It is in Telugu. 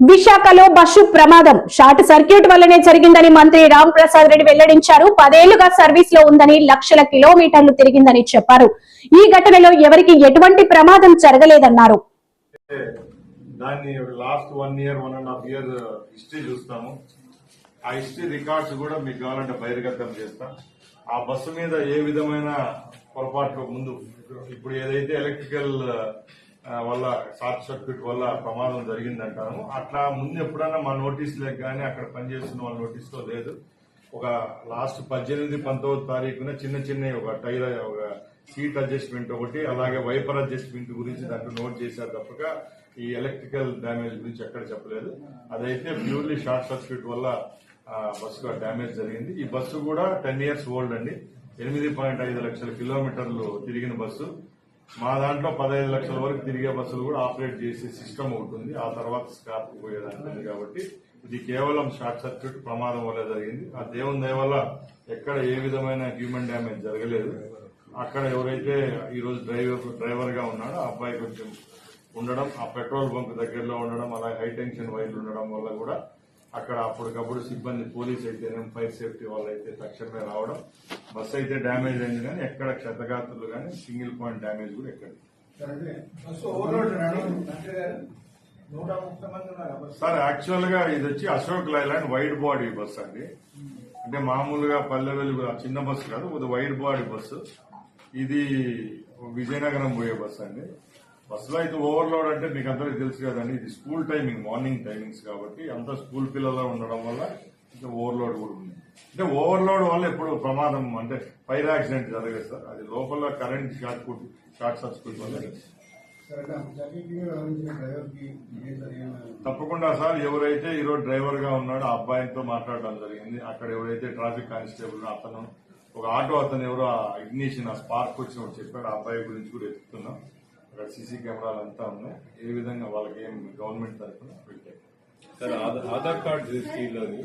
విశాఖలో బస్సు ప్రమాదం. షార్ట్ సర్క్యూట్ వల్లనే జరిగిందని మంత్రి రామ్ ప్రసాద్ రెడ్డి వెల్లడించారు. పదేళ్ళుగా సర్వీస్లో ఉందని లక్షల కిలోమీటర్లు తిరిగిందని చెప్పారు. ఈ ఘటనలో ఎవరికి ఎటువంటి ప్రమాదం జరగలేదన్నారు. దాన్ని last one year one and half year history చూస్తాము. ఆ హిస్టరీ రికార్డ్స్ కూడా మీకు కావాలంటే బహిర్గతం చేస్తాం. ఆ బస్సు మీద ఏ విధమైన పొరపాటు ముందు ఇప్పుడు ఏదైతే ఎలక్ట్రికల్ వల్ల షార్ట్ సర్క్యూట్ వల్ల ప్రమాదం జరిగిందంటాము. అట్లా ముందు ఎప్పుడన్నా మా నోటీసులకు కానీ అక్కడ పనిచేస్తున్న వాళ్ళ నోటీసులో లేదు. ఒక లాస్ట్ పద్దెనిమిది పంతొమ్మిది తారీఖున చిన్న చిన్న ఒక టైర్ ఒక సీట్ అడ్జస్ట్మెంట్ ఒకటి అలాగే వైపర్ అడ్జస్ట్మెంట్ గురించి దాంట్లో నోట్ చేశారు తప్పక. ఈ ఎలక్ట్రికల్ డ్యామేజ్ గురించి ఎక్కడ చెప్పలేదు. అదైతే ప్యూర్లీ షార్ట్ సర్క్యూట్ వల్ల బస్సు బస్సుకు డ్యామేజ్ జరిగింది. ఈ బస్సు కూడా టెన్ ఇయర్స్ ఓల్డ్ అండి. ఎనిమిది పాయింట్ ఐదు లక్షల కిలోమీటర్లు తిరిగిన బస్సు. మా దాంట్లో పదహైదు లక్షల వరకు తిరిగే బస్సులు కూడా ఆపరేట్ చేసే సిస్టమ్ ఒకటి ఆ తర్వాత స్క్రాప్ పోయేదానికి కాబట్టి ఇది కేవలం షార్ట్ సర్క్యూట్ ప్రమాదం వల్ల జరిగింది. ఆ దేవుని దయ వల్ల ఎక్కడ ఏ విధమైన హ్యూమన్ డ్యామేజ్ జరగలేదు. అక్కడ ఎవరైతే ఈరోజు డ్రైవర్ డ్రైవర్గా ఉన్నాడో ఆ అబ్బాయి కొంచెం ఉండడం ఆ పెట్రోల్ బంక్ దగ్గరలో ఉండడం అలాగే హై టెన్షన్ వైర్లు ఉండడం వల్ల కూడా అక్కడ అప్పటికప్పుడు సిబ్బంది పోలీస్ అయితేనేం ఫైర్ సేఫ్టీ వాళ్ళు అయితే తక్షణమే రావడం. బస్సు అయితే డ్యామేజ్ అయింది కానీ ఎక్కడ క్షతగాత్రులు కానీ సింగిల్ పాయింట్ డ్యామేజ్ కూడా ఎక్కడ. సార్ యాక్చువల్గా ఇది వచ్చి Ashok Leyland wide body bus అండి. అంటే మామూలుగా పల్లె వెలుగు చిన్న బస్సు కాదు వైడ్ బాడీ బస్సు ఇది విజయనగరం పోయే బస్సు అండి. బస్సులో అయితే ఓవర్లోడ్ అంటే మీకు అందరికీ తెలుసు కదండి. ఇది స్కూల్ టైమింగ్ మార్నింగ్ టైమింగ్స్ కాబట్టి అంతా స్కూల్ పిల్లలు ఉండడం వల్ల ఇంకా ఓవర్లోడ్ కూడా ఉంది. అంటే ఓవర్లోడ్ వల్ల ఎప్పుడు ప్రమాదం అంటే ఫైర్ యాక్సిడెంట్ జరగదు సార్. అది లోపల కరెంట్ షార్ట్ షార్ట్ సర్క్యూట్ వల్ల తప్పకుండా సార్ ఎవరైతే ఈరోజు డ్రైవర్గా ఉన్నాడో ఆ అబ్బాయితో మాట్లాడడం జరిగింది. అక్కడ ఎవరైతే ట్రాఫిక్ కానిస్టేబుల్ అతను ఒక ఆటో అతను ఎవరో ఇగ్నిషన్ ఆ స్పార్క్ వచ్చినప్పుడు చెప్పాడు. ఆ అబ్బాయి గురించి కూడా ఎత్తుతున్నాం ఇక్కడ సీసీ కెమెరాలు అంతా ఉన్నాయి. ఏ విధంగా వాళ్ళకి ఏం గవర్నమెంట్ తరఫున పెట్టారు? Sir Aadhaar Aadhaar card రిజిస్ట్రీలోని